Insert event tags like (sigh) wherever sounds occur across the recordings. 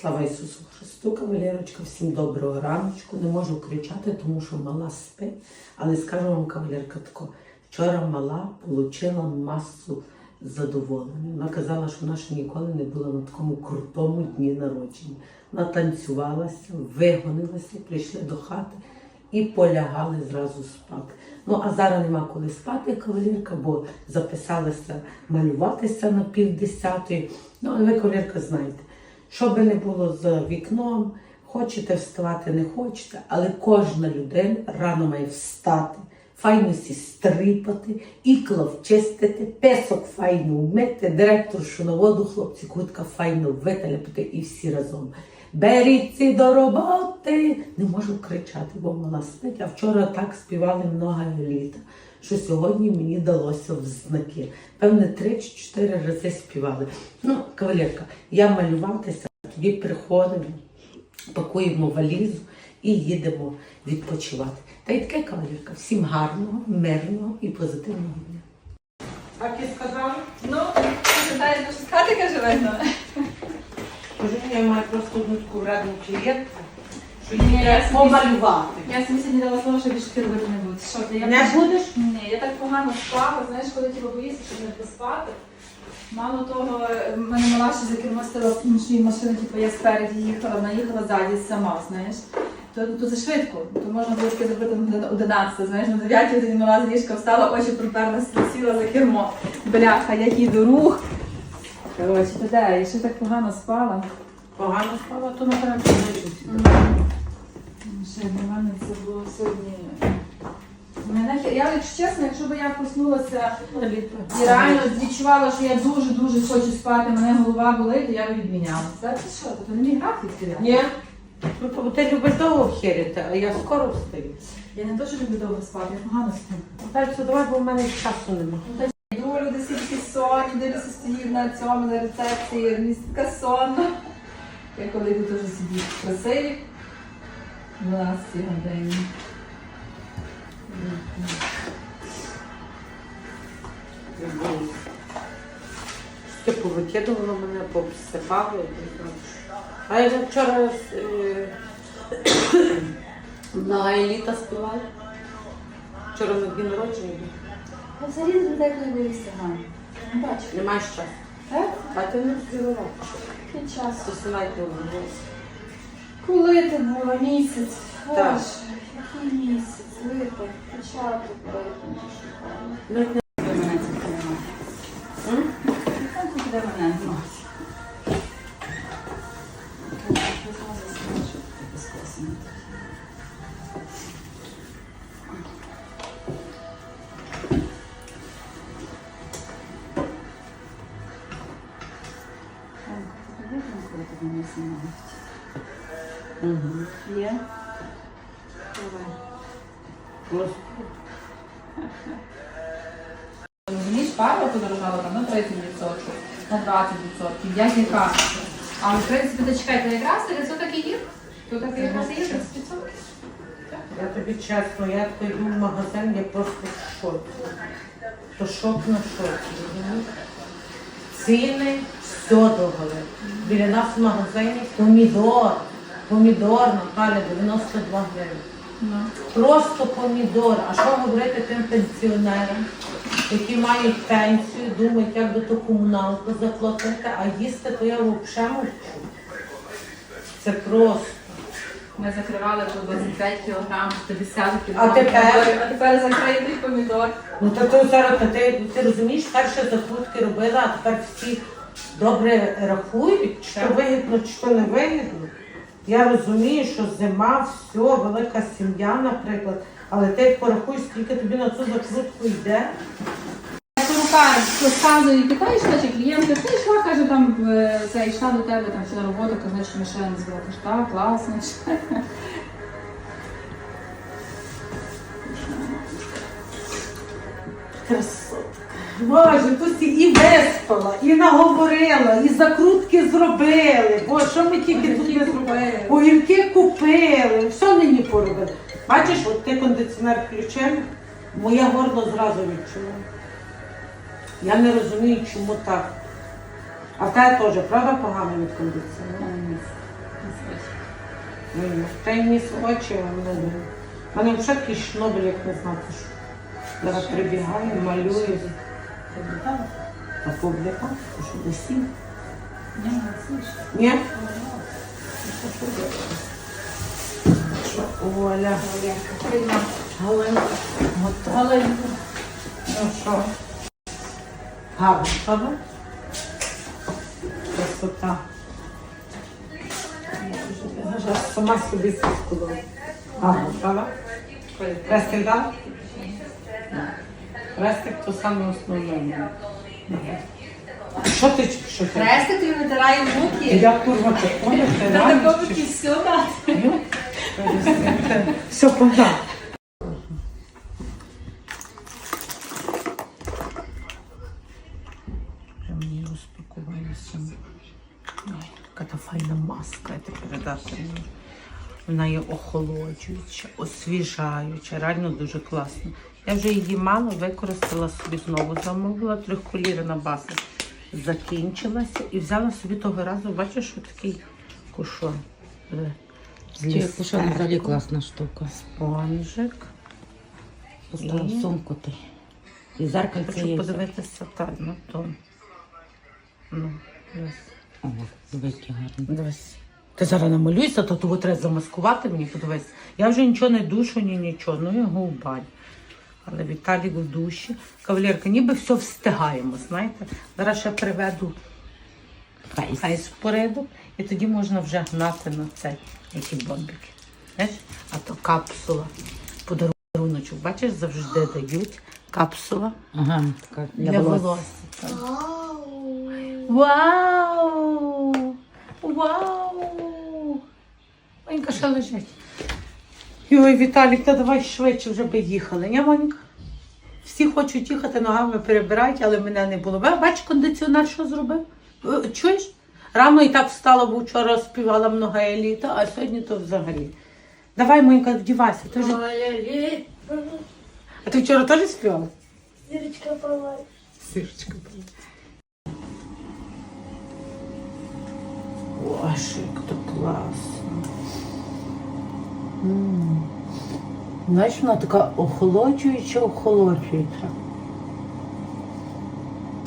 Слава Ісусу Христу, кавалерочка, всім доброго раночку. Не можу кричати, тому що мала спить. Але скажу вам, кавалерка, тако, вчора мала отримала масу задоволення. Вона казала, що вона ще ніколи не була на такому крутому дні народження. Вона танцювалася, вигонилася, прийшли до хати і полягали зразу спати. Ну а зараз нема коли спати, кавалерка, бо записалася малюватися на півдесятої. Ну, але ви, кавалерка, знаєте. Що би не було за вікном, хочете вставати, не хочете, але кожна людина рано має встати, файно сі стрипати, ікла вчистити, песок файно вмити, директоршу на воду, хлопці, кутка файно виталяпити і всі разом. Беріться до роботи! Не можу кричати, бо вона спить. А вчора так співали много літа, що сьогодні мені далося в знаки. Певне, три чи чотири рази співали. Ну, кавалерка, я малюватися, тоді приходимо, пакуємо валізу і їдемо відпочивати. Та й таке, кавалерка, всім гарного, мирного і позитивного дня. Так і сказали? Ну, ти питаєш, що з хатика живе? ну? Скажи, я маю просто одну таку вредну клієнтку, що Ні, я треба собі- помалювати. Я собі сьогодні дала слово, що більше ти робити не буду. Що ти? Я Не просто- будеш? Ні, я так погано спала, знаєш, коли ти боїшся, щоб не поспати. Мало того, в мене мала ще за кермо стала в іншій машині, типу я спереді їхала, вона їхала ззаді сама, знаєш. То, то за швидко, то можна було таке зробити на 11, знаєш, на 9 годині мала з ліжка встала, очі проперла, сіла за кермо. Бляха, який рух. Коротше, то де, я ще так погано спала. Погано спала, то напевно знайдуться. Ще для мене це було сьогодні. Мене, я, якщо чесно, якщо б я проснулася і реально відчувала, що я дуже-дуже хочу спати, мене голова болить, то я б відміняла. Це що? Це не мій графік теряти. Ні? Ну, то ти любиш довго вхерити, а я скоро встаю. Я не то, що люблю довго спати, я погано сплю. Що давай, бо в мене часу нема. Такі сонні, дивлюся стоїть на цьому, на рецепції, мені така сонна. Я коли йду теж собі красиві. 12 годині. Ти повикидувала мене, і знаєш. А я вчора е, (coughs) на еліта співала. Вчора на дні народження. Я взагалі не деколи дивлюся гарно. Не бачу. Не маєш часу. Так? А ти не співала. Який час? Посилайте голос. Коли ти була місяць? Так. Боже, який місяць? Липень, початок шукала. Навіть не Де мене це тримає? М? Там тут де мене знати. Мгм. Є? Господи. Розумієш, пара подорожала там на 30%, на 20%, як яка. Але в принципі, то чекайте, якраз 30 так і є. То так якраз і є 30%. Я тобі чесно, я коли йду в магазин, я просто в шоці. То шок на шоці. Ціни все дорого. Біля нас в магазині помідор. Помідор, Наталя, 92 гривень. Просто помідор. А що говорити тим пенсіонерам, які мають пенсію, думають, як би ту комуналку заплатити, а їсти, то я взагалі мовчу. Це просто. Ми закривали по 25 кг, 50 кг. А тепер? А тепер закритий помідор. Ну то ти зараз ти, ти розумієш, перше закрутки робила, а тепер всі добре рахують, що Так. вигідно, що не вигідно. Я розумію, що зима, все, велика сім'я, наприклад, але ти як порахуй, скільки тобі на цю закрутку йде. Рука розказує і питає, що чи клієнтка, ти йшла, каже, там е, це йшла до тебе там чи на роботу, каже, значить машина не збила. Каже, так, класно. Красотка. Боже, тут і виспала, і наговорила, і закрутки зробили. Бо що ми тільки тут не зробили? Огірки купили, все нині поробили. Бачиш, от ти кондиціонер включив, моє горло зразу відчула. Я не розумію, чому так. А тебе теж, правда, погано від кондиціонера? Та й ніс очі, а не. У мене вже такий шнобель, як не знати, що. Зараз прибігаю, малюю. А то що не слышу. Ні? Оля, Приймай. Галенка, Ну що? Гарно, правда? Красота. Я сама собі заскудала. Гарно, правда? Рестик дав? Рестик то саме основне. Що ти що ти? Хрестик тобі витирає муки. Я курва ходиш, ти На реально такому чи все. Все, погнали. Вже мені розпакувалися. Яка файна маска, я тобі передати. Вона є охолоджуюча, освіжаюча, реально дуже класно. Я вже її мало використала собі знову. Замовила трьохколірна база. Закінчилася і взяла собі того разу, бачиш, що такий кушон. Що люстерком. взагалі класна штука. Спонжик. Постав Ні. сумку ти. І зеркальце Хочу подивитися так на то. Ну, дивись. О. Дивись. Ти зараз намалюйся, то того треба замаскувати мені, подивись. Я вже нічого не душу, ні нічого, ну його в баню. Але Віталік в душі. Кавалерка, ніби все встигаємо, знаєте. Зараз ще приведу Фейс. в порядок, і тоді можна вже гнати на цей, які бомбики. Знаєш? А то капсула. Подаруночок, бачиш, завжди дають. Капсула Ага, така для, для волосся. Вау! Вау! Манька ще лежить. Йой, Віталік, та давай швидше вже би їхали, Манька? Всі хочуть їхати, ногами перебирають, але мене не було. Бач, кондиціонер що зробив? Е, Чуєш? Рано і так встала, бо вчора співала много еліта, а сьогодні то взагалі. Давай, Монька, вдівайся. Ти вже... А ти вчора теж співала? Зірочка палай. Сирочка. Ой, що як то класно. М. Знаєш, вона така охолоджуюча, охолоджуюча.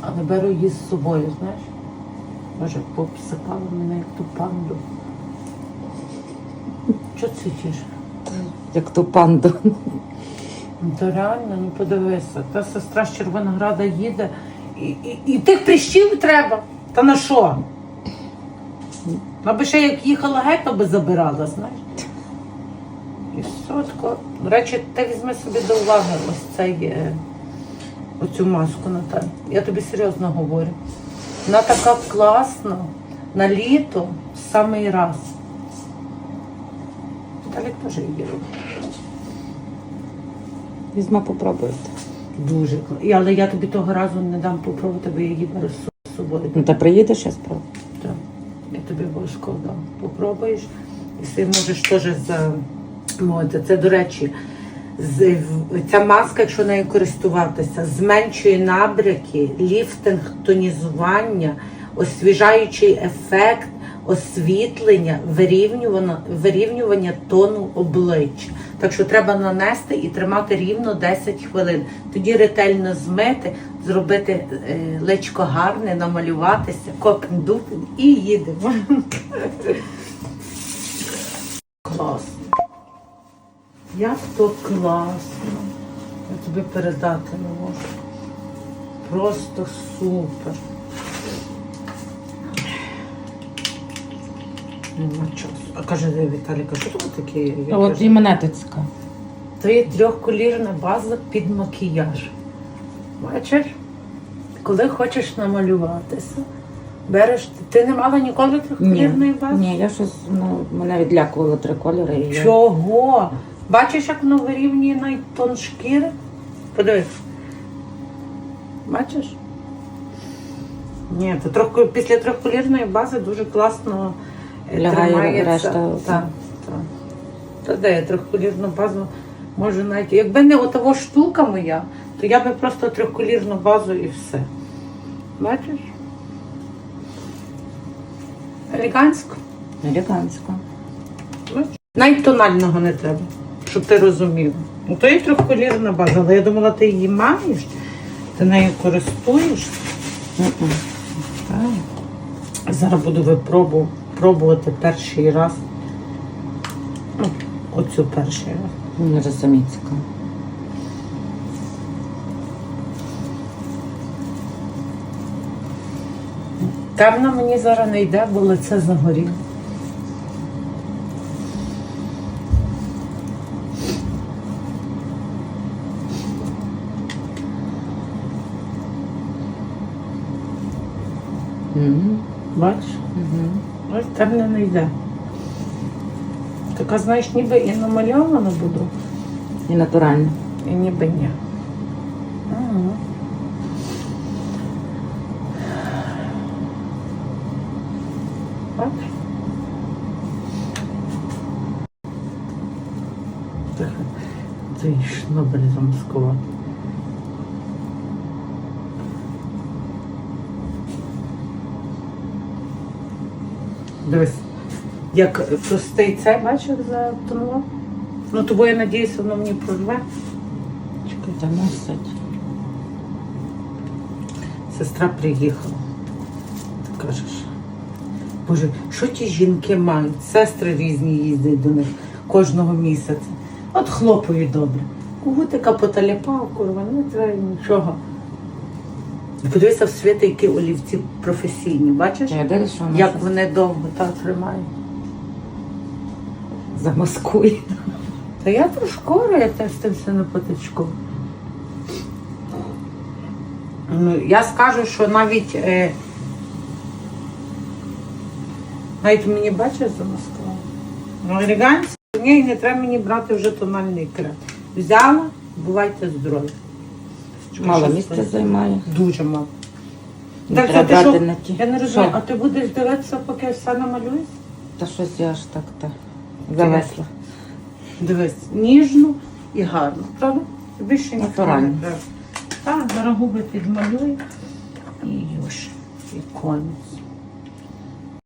Але беру її з собою, знаєш? Боже, попсипала мене як ту панду. Що це? Як ту панду. Ну, то реально, ну подивися, та сестра з Червонограда їде, і, і, і тих прищів треба. Та на що? Аби ще як їхала геть, то би забирала, знаєш. Все. До речі, ти візьми собі до уваги ось цей, е, оцю маску Наталь. Я тобі серйозно говорю. Вона така класна на літо в самий раз. Віталік теж її робить. Візьма попробуйте. Дуже кла- І- Але я тобі того разу не дам попробувати, бо я її беру з собою. Ну та приїдеш, я спробую. Так. Я тобі обов'язково дам. Попробуєш. І ти можеш теж замовити. Це, до речі, ця маска, якщо нею користуватися, зменшує набряки, ліфтинг, тонізування, освіжаючий ефект, освітлення, вирівнювання, вирівнювання тону обличчя. Так що треба нанести і тримати рівно 10 хвилин. Тоді ретельно змити, зробити е, личко гарне, намалюватися, копн дупін і їдемо. (laughs) Класно. Як то класно. Я тобі передати не можу. Просто супер. Нема часу. А каже Віталій, що тут таке? А от і мене цікаво. то є трьохколірна база під макіяж. Бачиш? Коли хочеш намалюватися, береш. Ти не мала ніколи трьохколірної бази? Ні, я щось ну, мене відлякувало три кольори. І я... Чого? Бачиш, як воно вирівнює на тон шкіри? Подивись. Бачиш? Ні, то трохи після трьохколірної бази дуже класно е, Лягає тримається. решта. Так, так. Та де я трьохколірну базу можу навіть. Якби не отова штука моя, то я би просто трьохколірну базу і все. Бачиш? Елегантсько. Елегантсько. Навіть тонального не треба, щоб ти розумів. Ну, то є трьохколірна база, але я думала, ти її маєш, ти нею користуєшся. Зараз буду випробу- пробувати перший раз. Оцю перший раз. Мені вже самі цікаво. Темна мені зараз не йде, бо лице загоріло. Мгм. Бачиш? Мгм. Ось темне не йде. Така, знаєш, ніби і намальовано буду, І натурально. і ніби ні. Бачиш? Так, Цей шнобель замаскувати. Дивись, як простий цей бачиш затонуло? Ну, тобою, я надіюся, воно мені прорве. Чекайте, носить. Сестра приїхала. Ти кажеш. Боже, що ті жінки мають? Сестри різні їздять до них кожного місяця. От хлопою добре. Кугутика поталяпав, курва, не треба нічого. Подивися в світи, які олівці професійні, бачиш? Я дивлюсь, що вона Як щось вони довго так тримають. замаскує. Та я трошкора, я теж з тим все на потичку. Ну, я скажу, що навіть е, навіть мені бачиш замаскувала. Ну, ні, не треба мені брати вже тональний крем. Взяла, бувайте здорові. Мало місця займає. Дуже мало. Не Так, треба це ти брати що? на ті. Я не розумію, Що? а ти будеш дивитися, поки все намалюєш? Та щось я аж так та завесла. Дивись, ніжно і гарно, правда? Більше ніхто. Натурально. не треба. Так, зараз губи підмалюю і юж, і конець.